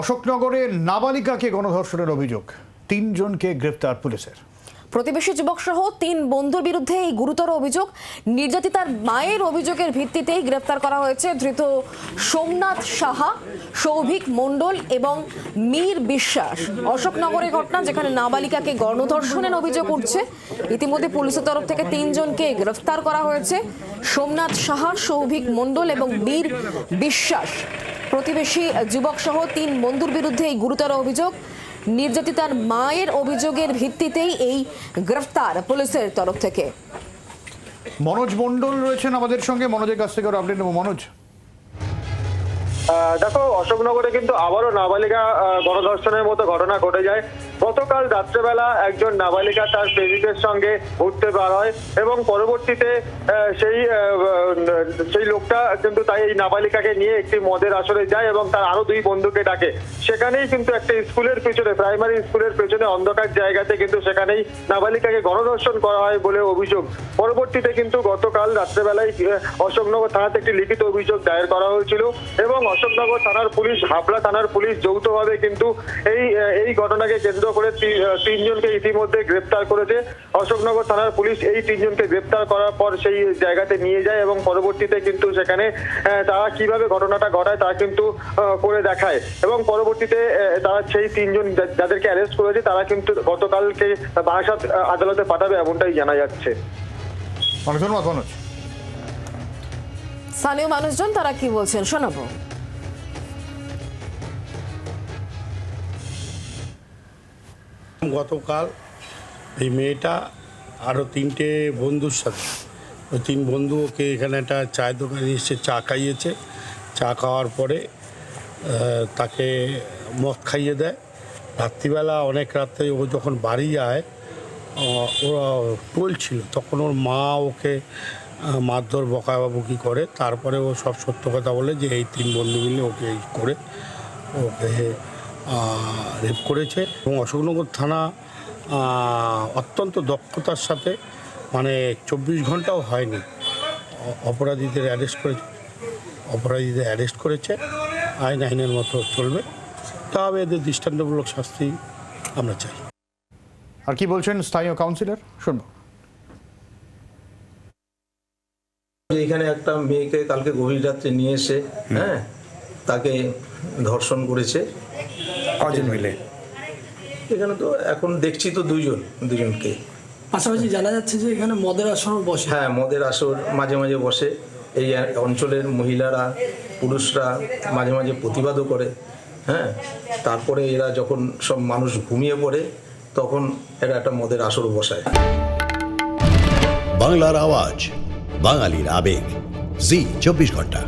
অশোকনগরে নাবালিকাকে গণধর্ষণের অভিযোগ। তিনজনকে গ্রেপ্তার পুলিশের। প্রতিবেশী যুবক সহ তিন বন্ধুর বিরুদ্ধে এই গুরুতর অভিযোগ। নির্যাতিতার মায়ের অভিযোগের ভিত্তিতেই গ্রেপ্তার করা হয়েছে ধৃত সোমনাথ সাহা, সৌভিক মণ্ডল এবং মীর বিশ্বাস। অশোকনগরের ঘটনা যেখানে নাবালিকাকে গণধর্ষণের অভিযোগ উঠছে। ইতিমধ্যে পুলিশের তরফ থেকে তিনজনকে গ্রেফতার করা হয়েছে। সোমনাথ সাহা, সৌভিক মণ্ডল এবং বীর বিশ্বাস। প্রতিবেশী যুবক সহ তিন বন্ধুর বিরুদ্ধে এই গুরুতর অভিযোগ। নির্যাতিতার মায়ের অভিযোগের ভিত্তিতেই এই গ্রেফতার পুলিশের তরফ থেকে। মনোজ মণ্ডল রয়েছেন আমাদের সঙ্গে। মনোজের কাছ থেকে আপডেট নেব। মনোজ? দেখো অশোকনগরে কিন্তু আবারও নাবালিকা গণধর্ষণের মতো ঘটনা ঘটে যায়। গতকাল রাত্রেবেলা একজন নাবালিকা তার প্রেমিকের সঙ্গে ঘুরতে বার হয় এবং পরবর্তীতে সেই সেই লোকটা কিন্তু তাই এই নাবালিকাকে নিয়ে একটি মদের আসরে যায় এবং তার আরও দুই বন্ধুকে ডাকে। সেখানেই কিন্তু একটা স্কুলের পেছনে, প্রাইমারি স্কুলের পেছনে অন্ধকার জায়গাতে কিন্তু সেখানেই নাবালিকাকে গণধর্ষণ করা হয় বলে অভিযোগ। পরবর্তীতে কিন্তু গতকাল রাত্রেবেলায় অশোকনগর থানাতে একটি লিখিত অভিযোগ দায়ের করা হয়েছিল এবং অশোকনগর থানার পুলিশ, হাবড়া থানার পুলিশ যৌথভাবে কিন্তু এই এই ঘটনাকে কেন্দ্র করে তিনজনকে ইতিমধ্যে গ্রেপ্তার করেছে। অশোকনগর থানার পুলিশ এই তিনজনকে গ্রেপ্তার করার পর সেই জায়গাতে নিয়ে যায় এবং পরবর্তীতে কিন্তু সেখানে তারা কীভাবে ঘটনাটা ঘটায় তা কিন্তু করে দেখায়। এবং পরবর্তীতে তারা সেই তিনজন যাদেরকে অ্যারেস্ট করেছে তারা কিন্তু গতকালকে বারাসাত আদালতে পাঠাবে এমনটাই জানা যাচ্ছে। অনেক ধন্যবাদ মনোজ স্থানীয় মানুষজন তারা কি বলছেন? শোনাবো। গতকাল এই মেয়েটা আরও তিনটে বন্ধুর সাথে ওই তিন বন্ধু ওকে এখানে একটা চায়ের দোকানে এসে চা খাইয়েছে। চা খাওয়ার পরে তাকে মদ খাইয়ে দেয়। রাত্রিবেলা অনেক রাত্রে ও যখন বাড়ি যায় ওরা টলছিল তখন ওর মা ওকে মারধর বকাবকি করে। তারপরে ও সব সত্য কথা বলে যে এই তিন বন্ধু মিলে ওকে এই করে ওকে রেপ করেছে। এবং অশোকনগর থানা অত্যন্ত দক্ষতার সাথে মানে চব্বিশ ঘন্টাও হয়নি। অ- অপরাধীদের অ্যারেস্ট করেছে অপরাধীদের অ্যারেস্ট করেছে। আইন আইনের মতো চলবে। তবে এদের দৃষ্টান্তমূলক শাস্তি আমরা চাই। আর কি বলছেন স্থানীয় কাউন্সিলর শুনব। এখানে একটা মেয়েকে কালকে গভীর রাত্রে নিয়ে এসে হ্যাঁ তাকে ধর্ষণ করেছে। কজন মিলে? এখানে তো এখন দেখছি তো দুইজন দুজনকে। পাশাপাশি জানা যাচ্ছে যে এখানে মদের আসর বসে। হ্যাঁ মদের আসর মাঝে মাঝে বসে। এই অঞ্চলের মহিলারা পুরুষরা মাঝে মাঝে প্রতিবাদও করে হ্যাঁ? তারপরে এরা যখন সব মানুষ ঘুমিয়ে পড়ে তখন এরা একটা মদের আসর বসায়। বাংলার আওয়াজ বাঙালির আবেগ। জি চব্বিশ ঘণ্টা।